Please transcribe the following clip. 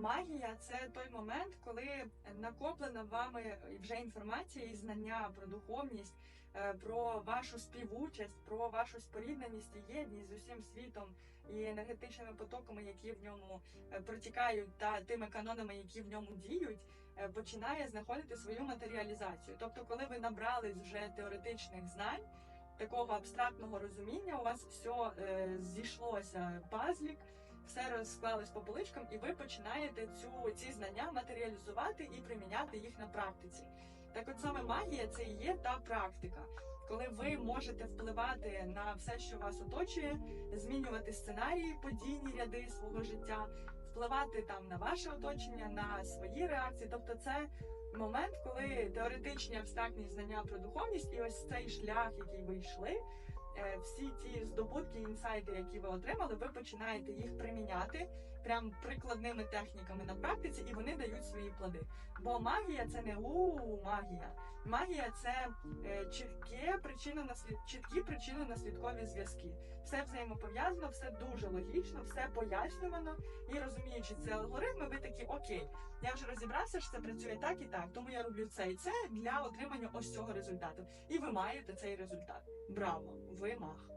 Магія це той момент, коли накоплена вами вже інформація і знання про духовність, е, про вашу співучасть, про вашу спорідненість і єдність з усім світом і енергетичними потоками, які в ньому е, протікають, та тими канонами, які в ньому діють, е, починає знаходити свою матеріалізацію. Тобто, коли ви набрались вже теоретичних знань. Такого абстрактного розуміння у вас все е, зійшлося пазлік, все розклалось по поличкам, і ви починаєте цю ці знання матеріалізувати і приміняти їх на практиці. Так, от саме магія це і є та практика, коли ви можете впливати на все, що вас оточує, змінювати сценарії, подійні ряди свого життя, впливати там на ваше оточення, на свої реакції. Тобто, це момент, коли теоретичні абстрактні знання про духовність і ось цей шлях, який ви йшли. Е, Всі ті здобутки, інсайди, які ви отримали, ви починаєте їх приміняти прям прикладними техніками на практиці, і вони дають свої плоди. Бо магія це не у магія. Магія це е, чітке причинно наслід чіткі причинно наслідкові зв'язки. Все взаємопов'язано, все дуже логічно, все пояснювано. І розуміючи ці алгоритми, ви такі окей, я вже розібрався, що це працює так і так. Тому я роблю це і це для отримання ось цього результату. І ви маєте цей результат. Браво! Ви мах.